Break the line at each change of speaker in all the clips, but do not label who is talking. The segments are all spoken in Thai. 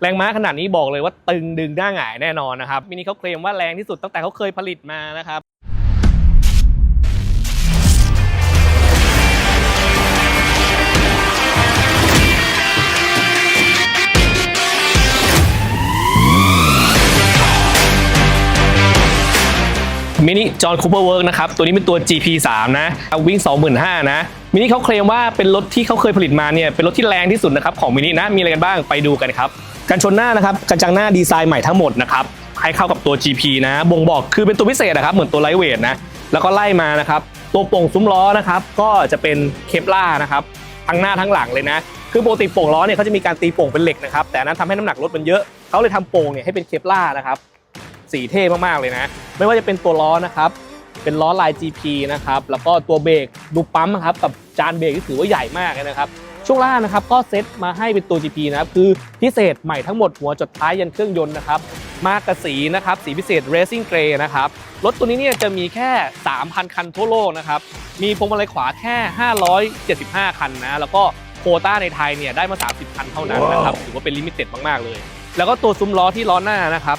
แรงม้าขนาดนี้บอกเลยว่าตึงดึงหน้าหงายแน่นอนนะครับมินิเขาเคลมว่าแรงที่สุดตั้งแต่เขาเคยผลิตมานะครับมินิจอห์นคูเปอร์เวิร์กนะครับ ตัวนี้เป็นตัว GP3 นะวิ่ง 25,000 นะ มินิเขาเคลมว่าเป็นรถที่เขาเคยผลิตมาเนี่ย เป็นรถที่แรงที่สุดนะครับ ของมินินะ มีอะไรกันบ้างไปดูกันครับ กันชนหน้านะครับกระจังหน้าดีไซน์ใหม่ทั้งหมดนะครับให้เข้ากับตัว GP นะบ่งบอกคือเป็นตัวพิเศษนะครับเหมือนตัวไลท์เวทนะแล้วก็ไล่มานะครับตัวโป่งซุ้มล้อนะครับก็จะเป็นเคปล่านะครับทั้งหน้าทั้งหลังเลยนะคือปกติโป่งล้อเนี่ยเขาจะมีการตีโป่งเป็นเหล็กนะครับแต่นั้นทำให้น้ำหนักรถมันเยอะเขาเลยทำโป่งเนี่ยให้เป็นเคปล่านะครับสีเท่มากๆเลยนะ ไม่ว่าจะเป็นตัวล้อนะครับเป็นล้อลาย GP นะครับแล้วก็ตัวเบรกดูปั๊มนะครับกับจานเบรกที่ถือว่าใหญ่มากนะครับ ช่วงล่างนะครับก็เซตมาให้เป็นตัว GP นะครับคือพิเศษใหม่ทั้งหมดหัวจดท้ายยันเครื่องยนต์นะครับมากับสีนะครับสีพิเศษ Racing Grey นะครับรถตัวนี้เนี่ยจะมีแค่ 3,000 คันทั่วโลกนะครับมีพวงมาลัยขวาแค่ 575 คันนะแล้วก็โควต้าในไทยเนี่ยได้มา 30 คันเท่านั้นนะครับถือว่าเป็นลิมิเต็ดมากๆเลย แล้วก็ตัวซุ้มล้อที่ล้อหน้านะครับ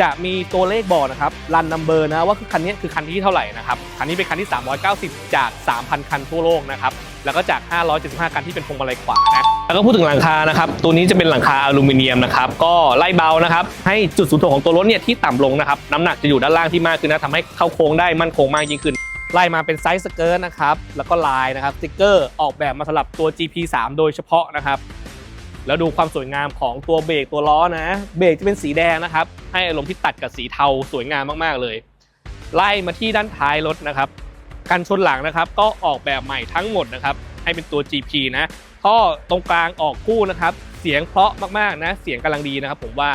จะมีตัวเลขบอกนะครับรันนัมเบอร์นะว่าคือคันนี้คือคันที่เท่าไหร่นะครับคันนี้เป็นคันที่ 390 จาก 3,000 คันทั่วโลกนะครับ แล้วก็จาก 575 คันที่เป็นพวงมาลัยขวานะแล้วก็พูดถึงหลังคานะครับ ตัวนี้จะเป็นหลังคาอลูมิเนียมนะครับ ก็ไล่เบานะครับ ให้จุดศูนย์ถ่วงของตัวรถเนี่ยที่ต่ำลงนะครับ น้ำหนักจะอยู่ด้านล่างที่มากขึ้นนะทำให้เข้าโค้งได้มั่นคงมากยิ่งขึ้น ไล่มาเป็นไซส์สเกิร์ตนะครับ แล้วก็ลายนะครับ สติกเกอร์ออกแบบมาสำหรับตัว GP3 โดยเฉพาะนะครับ แล้วดูความสวยงามของตัวเบรกตัวล้อนะ เบรกจะเป็นสีแดงนะครับ ให้อารมณ์ที่ตัดกับสีเทาสวยงามมากๆเลย ไล่มาที่ด้านท้ายรถนะครับ กันชนหลังนะครับ ก็ออกแบบใหม่ทั้งหมดนะครับ ให้เป็นตัว GP นะท่อตรงกลางออกคู่นะครับ เสียงเพราะมากๆนะเสียงกำลังดีนะครับ ผมว่า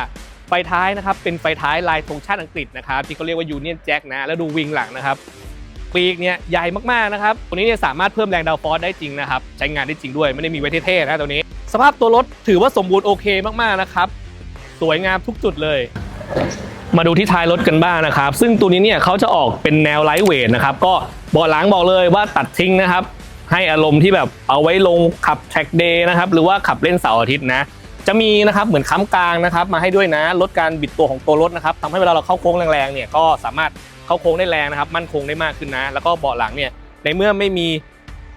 ไฟท้ายนะครับ เป็นไฟท้ายลายธงชาติอังกฤษนะครับ ที่เขาเรียกว่า Union Jack นะ แล้วดูวิงหลังนะครับปีกเนี่ยใหญ่มากๆนะครับตัวนี้เนี่ยสามารถเพิ่มแรงดาวฟอร์สได้จริงนะครับ ใช้งานได้จริงด้วยไม่ได้มีไว้เท่ๆนะตัวนี้ สภาพตัวรถถือว่าสมบูรณ์โอเคมากๆนะครับ สวยงามทุกจุดเลย มาดูที่ท้ายรถกันบ้างนะครับ ซึ่งตัวนี้เนี่ยเขาจะออกเป็นแนวไลท์เวทนะครับก็ บาะหลังบอกเลยว่าตัดทิ้งนะครับ ให้อารมณ์ที่แบบเอาไว้ลงขับแท็กเดย์นะครับ หรือว่าขับเล่นเสาร์อาทิตย์นะ จะมีนะครับเหมือนค้ำกลางนะครับ มาให้ด้วยนะลดการบิดตัวของตัวรถนะครับทำให้เวลาเราเข้าโค้งแรงๆเนี่ยก็สามารถเข้าโค้งได้แรงนะครับ มั่นคงได้มากขึ้นนะ แล้วก็เบาะหลังเนี่ยในเมื่อไม่มี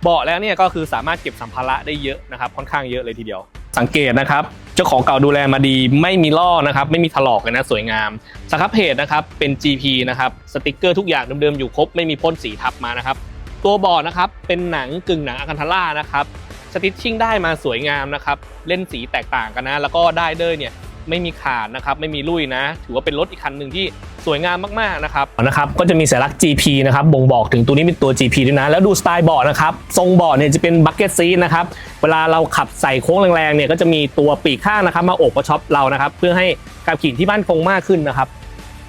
เบาะแล้วเนี่ยก็คือสามารถเก็บสัมภาระได้เยอะนะครับ ค่อนข้างเยอะเลยทีเดียว สังเกตนะครับ จ้าของเก่าดูแลมาดี ไม่มีล่อนะครับ ไม่มีถลอกเลยนะสวยงามสครับเพจนะครับเป็น GP นะครับสติกเกอร์ทุกอย่างเดิมๆอยู่ครบไม่มีพ่นสีทับมานะครับ ตัวบอร์ดนะครับเป็นหนังกึ่งหนังอะคันทาร่านะครับสติชชิ่งได้มาสวยงามนะครับ เล่นสีแตกต่างกันนะ แล้วก็ได้เด้ยเนี่ย ไม่มีขาดนะครับไม่มีลุยนะ ถือว่าเป็นรถอีกคันหนึ่งที่สวยงามมากๆนะครับนะครับก็จะมีสัญลักษณ์ GP นะครับบ่งบอกถึงตัวนี้เป็นตัว GP ด้วยนะ แล้วดูสไตล์บอร์ดนะครับทรงบอร์ดเนี่ยจะเป็นบักเก็ตซีนะครับเวลาเราขับใส่โค้งแรงๆเนี่ยก็จะมีตัวปีกข้างนะครับมาโอบกระชับเรานะครับเพื่อให้การขี่ที่มั่นคงมากขึ้นนะครับ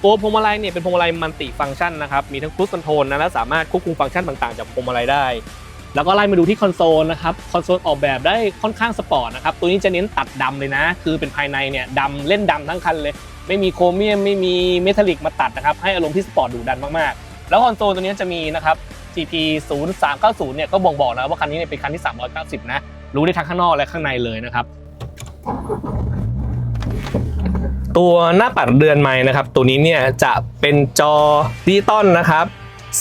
ตัวพวงมาลัยเนี่ยเป็นพวงมาลัยมัลติฟังก์ชันนะครับมีทั้งครู i คอนโทรลนะและสามารถควบคุมฟังก์ชันต่างๆ จากพวงมาลัยได้ แล้วก็ไล่มาดูที่คอนโซลนะครับคอนโซลออกแบบได้ค่อนข้างสปอร์ตนะครับตัวนี้จะเน้นตัดดำเลยนะ คือเป็นภายในเนี่ยดำเล่นดำทั้งคันเลย ไม่มีโครเมียมไม่มีเมทัลลิกมาตัดนะครับให้อารมณ์ที่สปอร์ตดุดันมากๆ แล้วคอนโซลตัวนี้จะมีนะครับ GP 0 3 9 0เนี่ยก็บ่งบอกนะว่าคันนี้เนี่ยเป็นคันที่ 390 นะ รู้ได้ทั้งข้างนอกและข้างในเลยนะครับ ตัวหน้าปัดเรือนไม้นะครับ ตัวนี้เนี่ยจะเป็นจอดิจิตอลนะครับ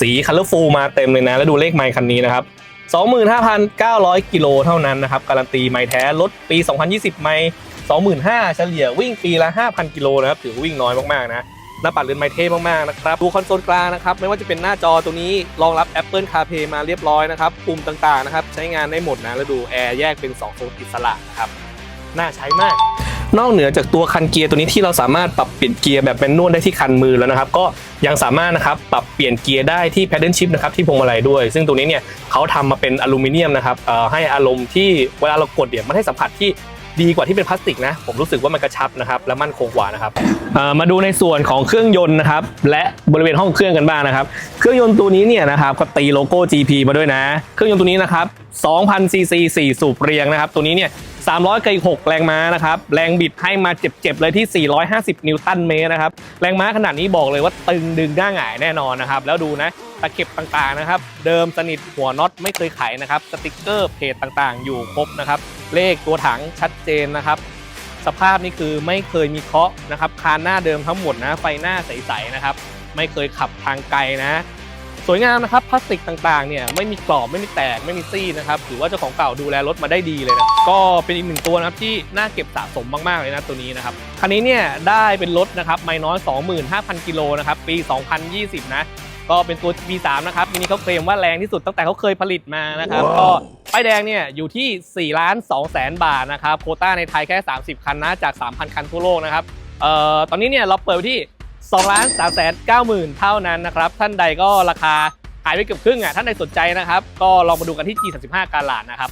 สีคัลเลอร์ฟูลมาเต็มเลยนะ แล้วดูเลขไมค์คันนี้นะครับ 25,900 กิโลเท่านั้นนะครับการันตีไมค์แท้รถปี 2020 ไมค์25,000 เฉลี่ยวิ่งปีละ 5,000 กิโลนะครับถือว่าวิ่งน้อยมากๆนะหน้าปัดเรือนไมค์เท่มากๆนะครับดูคอนโซลกลางนะครับไม่ว่าจะเป็นหน้าจอตัวนี้รองรับ Apple CarPlay มาเรียบร้อยนะครับปุ่มต่างๆนะครับใช้งานได้หมดนะแล้วดูแอร์แยกเป็น 2 โซนอิสระนะครับน่าใช้มาก นอกเหนือจากตัวคันเกียร์ตัวนี้ที่เราสามารถปรับเปลี่ยนเกียร์แบบแมนนวลได้ที่คันมือแล้วนะครับ ก็ยังสามารถนะครับปรับเปลี่ยนเกียร์ได้ที่ paddle shift นะครับที่พวงมาลัยด้วย ซึ่งตัวนี้เนี่ยเขาทำมาเป็นอลูมิเนียมนะครับให้อารมณ์ที่เวลาเรากดเนี่ยมันให้สัมผัสที่ดีกว่าที่เป็นพลาสติกนะผมรู้สึกว่ามันกระชับนะครับและมั่นคงกว่านะครับมาดูในส่วนของเครื่องยนต์นะครับและบริเวณห้องเครื่องกันบ้างนะครับ เครื่องยนต์ตัวนี้เนี่ยนะครับก็ตีโลโก้ GP มาด้วยนะ เครื่องยนต์ตัวนี้นะครับ2,000 ซีซี 4 สูบเรียงนะครับ ตัวนี้เนี่ย 300กับอีก6แรงม้านะครับ แรงบิดให้มาเจ็บๆ เลยที่ 450 นิวตันเมตรนะครับ แรงม้าขนาดนี้บอกเลยว่าตึงดึงหน้าหงายแน่นอนนะครับ แล้วดูนะ ตะเข็บต่างๆนะครับ เดิมสนิทหัวน็อตไม่เคยไขนะครับ สติกเกอร์เพจต่างๆ อยู่ครบนะครับ เลขตัวถังชัดเจนนะครับ สภาพนี่คือไม่เคยมีเคาะนะครับ คานหน้าเดิมทั้งหมดนะ ไฟหน้าใสๆนะครับ ไม่เคยขับทางไกลนะ สวยงามนะครับพลาสติกต่างๆเนี่ยไม่มีกรอบไม่มีแตกไม่มีซี่นะครับถือว่าเจ้าของเก่าดูแลรถมาได้ดีเลยนะก็เป็นอีกหนึ่งตัวนะครับที่น่าเก็บสะสมมากๆเลยนะตัวนี้นะครับคันนี้เนี่ยได้เป็นรถนะครับไม่น้อย 25,000 กิโลนะครับปี 2020 นะก็เป็นตัว B3 นะครับมินิเขาเคลมว่าแรงที่สุดตั้งแต่เขาเคยผลิตมานะครับ ก็ป้ายแดงเนี่ยอยู่ที่4ล้าน2แสนบาทนะครับโควต้าในไทยแค่ 30 คันนะจาก 3,000 คันทั่วโลกนะครับเอ่อตอนนี้เนี่ยเราเปิดไว้ที่ 2ล้าน3แสน9หมื่นเท่านั้นนะครับท่านใดก็ราคาขายไปเกือบครึ่งอะท่านใดสนใจนะครับ ก็ลองมาดูกันที่ G35 การลาดนะครับ